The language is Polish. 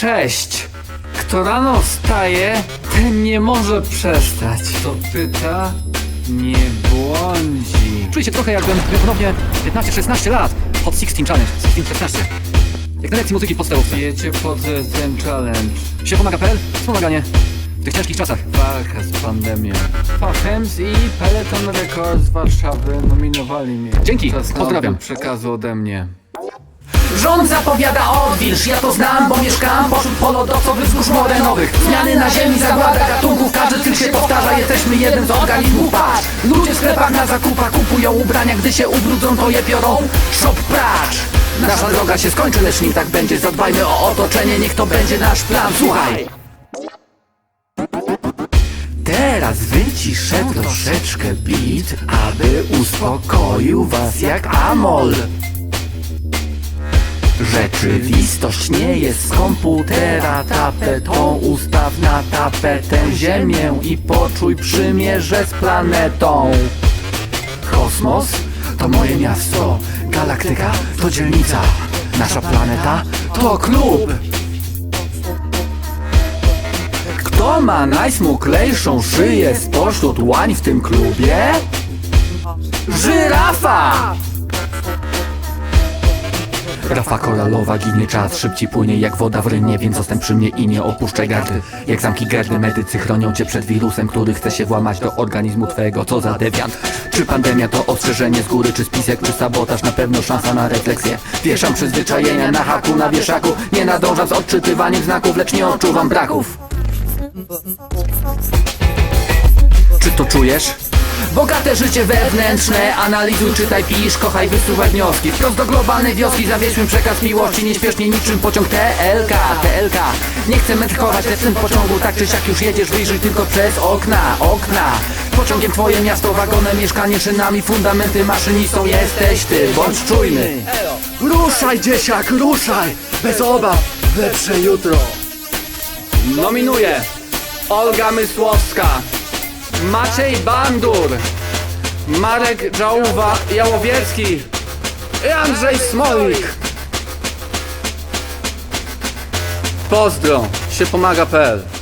Cześć! Kto rano wstaje, ten nie może przestać. Kto pyta, nie błądzi. Czuję się trochę jakbym miał ponownie 15-16 lat. Hot 16 Challenge, 16-16. Jak na lekcji muzyki w podstawówce. Wiecie po co jest ten challenge? Siepomaga.pl? Wspomaganie w tych ciężkich czasach. Walka z pandemią. Fachems i Peloton Records z Warszawy nominowali mnie. Dzięki, Czas na pozdrawiam. odbiór przekazu ode mnie. Rząd zapowiada odwilż, ja to znam, bo mieszkam pośród polodowców wzgórz morenowych Zmiany na ziemi, zagłada gatunków, każdy cykl się powtarza, jesteśmy jednym z organizmów. Patrz, ludzie w sklepach na zakupach kupują ubrania, gdy się ubrudzą to je piorą Shop pracz. Nasza droga się skończy, lecz nim tak będzie, zadbajmy o otoczenie, niech to będzie nasz plan, słuchaj. Teraz wyciszę troszeczkę beat, aby uspokoił was jak amol Rzeczywistość nie jest z komputera tapetą Ustaw na tapetę ziemię i poczuj przymierze z planetą Kosmos to moje miasto, galaktyka to dzielnica Nasza planeta to klub Kto ma najsmuklejszą szyję spośród łań w tym klubie? Żyrafa! Rafa koralowa ginie czas, szybciej płynie jak woda w rynie Więc zostań przy mnie i nie opuszczaj gardy. Jak zamki gardy, medycy chronią cię przed wirusem Który chce się włamać do organizmu twego, co za dewiant. Czy pandemia to ostrzeżenie z góry, czy spisek, czy sabotaż? Na pewno szansa na refleksję. Wieszam przyzwyczajenia na haku, na wieszaku. Nie nadążam z odczytywaniem znaków, lecz nie odczuwam braków. Czy to czujesz? Bogate życie wewnętrzne, analizuj, czytaj, pisz, kochaj, wysuwaj wnioski. Wprost do globalnej wioski zawieźmy przekaz miłości. Nieśpiesznie niczym pociąg TLK, TLK Nie chcę metkować, lecz w tym pociągu tak czy siak już jedziesz. Wyjrzyj tylko przez okna, okna. Pociągiem twoje miasto, wagonem, mieszkanie, szynami Fundamenty maszynistą jesteś ty, bądź czujny. Ruszaj dzieciak, ruszaj! Bez obaw, lepsze jutro! Nominuję Olga Mysłowska, Maciej Bandur, Marek Żałuwa Jałowiecki i Andrzej Smolik. Pozdro, się pomaga.pl